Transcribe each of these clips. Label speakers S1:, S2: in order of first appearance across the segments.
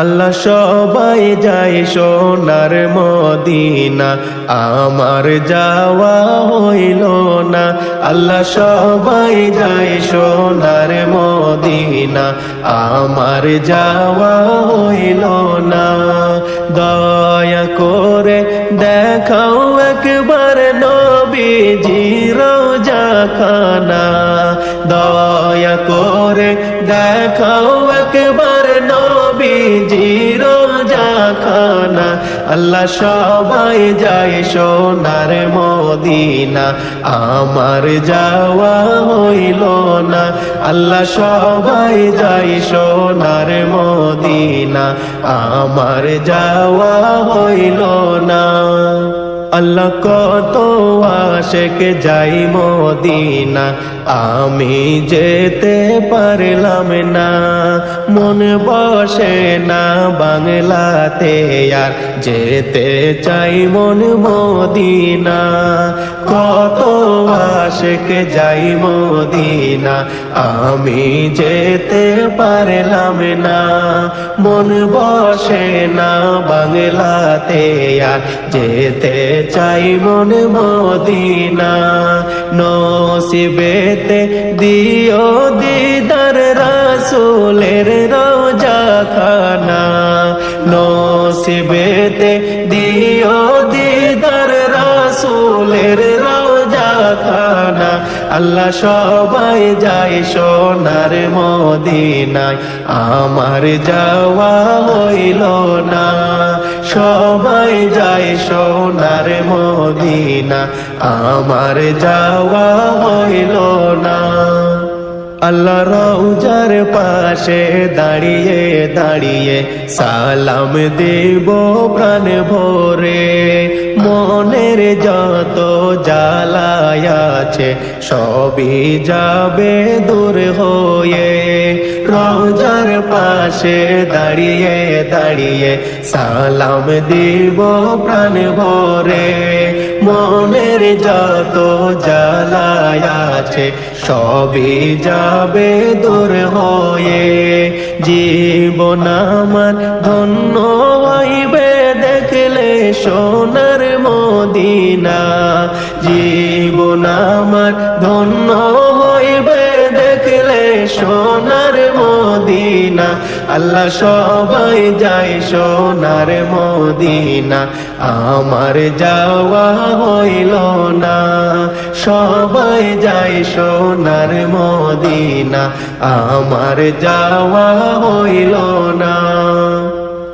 S1: আল্লাহ সবাই যায় সোনার মদিনা, আমার যাওয়া হইল না। আল্লাহ সবাই যায় সোনার মদিনা, আমার যাওয়া হইল না। দয়া করে দেখাও একবার নবীজি রোজা খানা দয়া করে দেখাও একবার নবীজি রোজা খানা আল্লাহ সবাই যায় সোনার মদিনা। আমার যাওয়া হইল না, আল্লাহ সবাই যায় সোনার মদিনা। আমার যাওয়া হইল না। আল্লাহ কত আশেক যাই মদিনা, আমি যেতে পারলাম না। মন বসে না বাংলাতে, আর যেতে চাই মন মদিনা। কত আশেক যাই মদিনা, আমি যেতে পারলাম না। মন বসে না বাংলাতে, আর যেতে চাই মন মদিনা। নসিবেতে দিও দিদার রাসুলের রোজা খানা নসিবেতে আল্লাহ সবাই যায় সোনার মদিনায়, আমার যাওয়া হইল না। সবাই যায় সোনার মদিনা আমার যাওয়া আল্লাহ রৌজার পাশে দাঁড়িয়ে দাঁড়িয়ে সালাম দেব প্রাণ ভরে। মনের যত জ্বালায় আছে, সবই যাবে দূর হয়ে। রৌজার পাশে দাঁড়িয়ে দাঁড়িয়ে সালাম দেব প্রাণ ভরে। মনের যত জ্বালায় আছে, সবই যাবে দূর হয়ে। জীবন আমার ধন্য হইবে, দেখলে সোনার মদিনা। জীবন আমার ধন্য হইবে, দেখলে সোনার মদিনা। আল্লাহ সবাই যায় সোনার মদিনা, আমার যাওয়া হইল না। সবাই যায় সোনার মদিনা, আমার যাওয়া হইল না।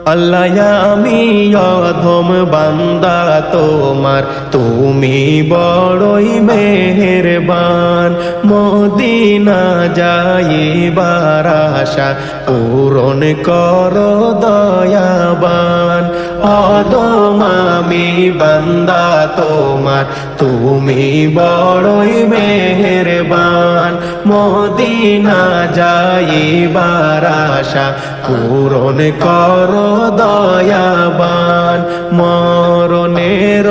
S1: আল্লাহ আমি অধম বান্দা তোমার। তুমি বড়ই মেহেরবান। মদিনা যাইবার আশা পূরণ কর দয়াবান। অদম আমি বান্দা তোমার। তুমি বড়ই মেহেরবান, মদিনা যাইবার আশা। পূরণ কর দয়াবান, মরণের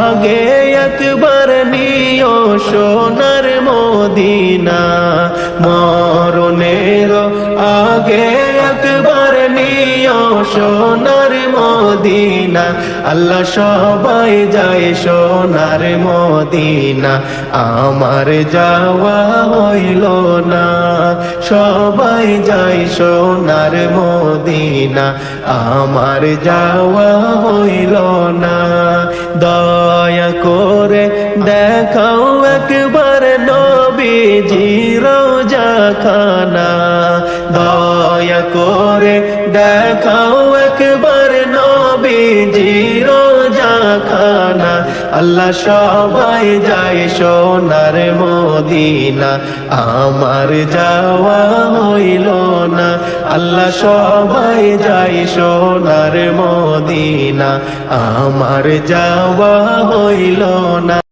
S1: আগে একবার নিও সোনার মদিনা। মরণের আগে একবার নিও সোনার মদিনা। আল্লাহ সবাই যায় সোনার মদিনা। আমার যাওয়া হইল না। সবাই যায় সোনার মদিনা। আমার যাওয়া হইল না। দয়া করে দেখাও একবার নবীজি রোজা খানা দয়া করে দেখাও একবার রোজা খানা আল্লাহ সবাই যায় সোনার মদিনা। আমার যাওয়া হইল না। আল্লাহ সবাই যায় সোনার মদিনা। আমার যাওয়া হইল না।